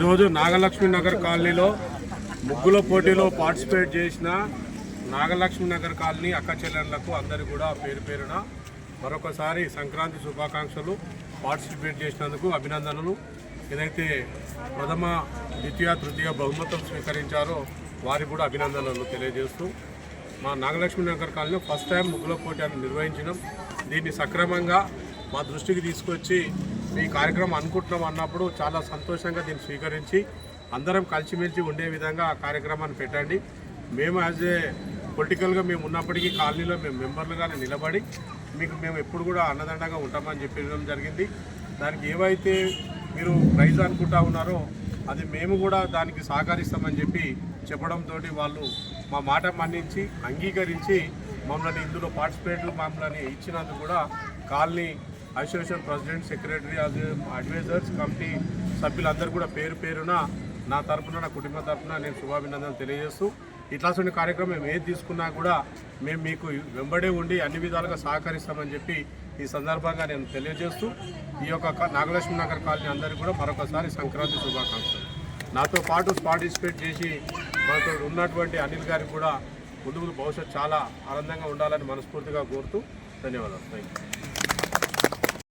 ఈరోజు నాగలక్ష్మి నగర్ కాలనీలో ముగ్గుల పోటీలో పార్టిసిపేట్ చేసిన నాగలక్ష్మి నగర్ కాలనీ అక్క చెల్లెళ్ళకు అందరికీ కూడా పేరు పేరున మరొకసారి సంక్రాంతి శుభాకాంక్షలు. పార్టిసిపేట్ చేసినందుకు అభినందనలు. ఏదైతే ప్రథమ ద్వితీయ తృతీయ బహుమతం స్వీకరించారో వారికి కూడా అభినందనలు తెలియజేస్తూ మా నాగలక్ష్మి నగర్ కాలనీలో ఫస్ట్ టైం ముగ్గుల పోటీ అని నిర్వహించినాం. దీన్ని సక్రమంగా మా దృష్టికి తీసుకొచ్చి ఈ కార్యక్రమం అనుకుంటున్నాం అన్నప్పుడు చాలా సంతోషంగా దీన్ని స్వీకరించి అందరం కలిసిమెలిసి ఉండే విధంగా ఆ కార్యక్రమాన్ని పెట్టండి. మేము యాజ్ ఏ పొలిటికల్గా మేము ఉన్నప్పటికీ కాలనీలో మేము మెంబర్లుగానే నిలబడి మీకు మేము ఎప్పుడు కూడా అన్నదండగా ఉంటామని చెప్పడం జరిగింది. దానికి ఏవైతే మీరు ప్రైజ్ అనుకుంటా ఉన్నారో అది మేము కూడా దానికి సహకరిస్తామని చెప్పి చెప్పడంతో వాళ్ళు మా మాట మన్నించి అంగీకరించి మమ్మల్ని ఇందులో పార్టిసిపేట్లు మమ్మల్ని ఇచ్చినందుకు కూడా colony association president secretary advisers committee సభ్యులందరూ కూడా పేరు పేరున నా తరపున నా కుటుంబ తరఫున నేను శుభాభినందనలు తెలియజేస్తూ ఇట్లాంటి కార్యక్రమం మేము ఏది తీసుకున్నా కూడా మేము మీకు వెంబడే ఉండి అన్ని విధాలుగా సహకరిస్తామని చెప్పి ఈ సందర్భంగా నేను తెలియజేస్తూ ఈ యొక్క నాగలక్ష్మి నగర్ కాలనీ అందరికీ కూడా మరొకసారి సంక్రాంతి శుభాకాంక్షలు. నాతో పాటు పార్టిసిపేట్ చేసి మనతో ఉన్నటువంటి అనిల్ గారికి కూడా ముందు ముందు భవిష్యత్తు చాలా ఆనందంగా ఉండాలని మనస్ఫూర్తిగా కోరుతూ ధన్యవాదాలు. Thank you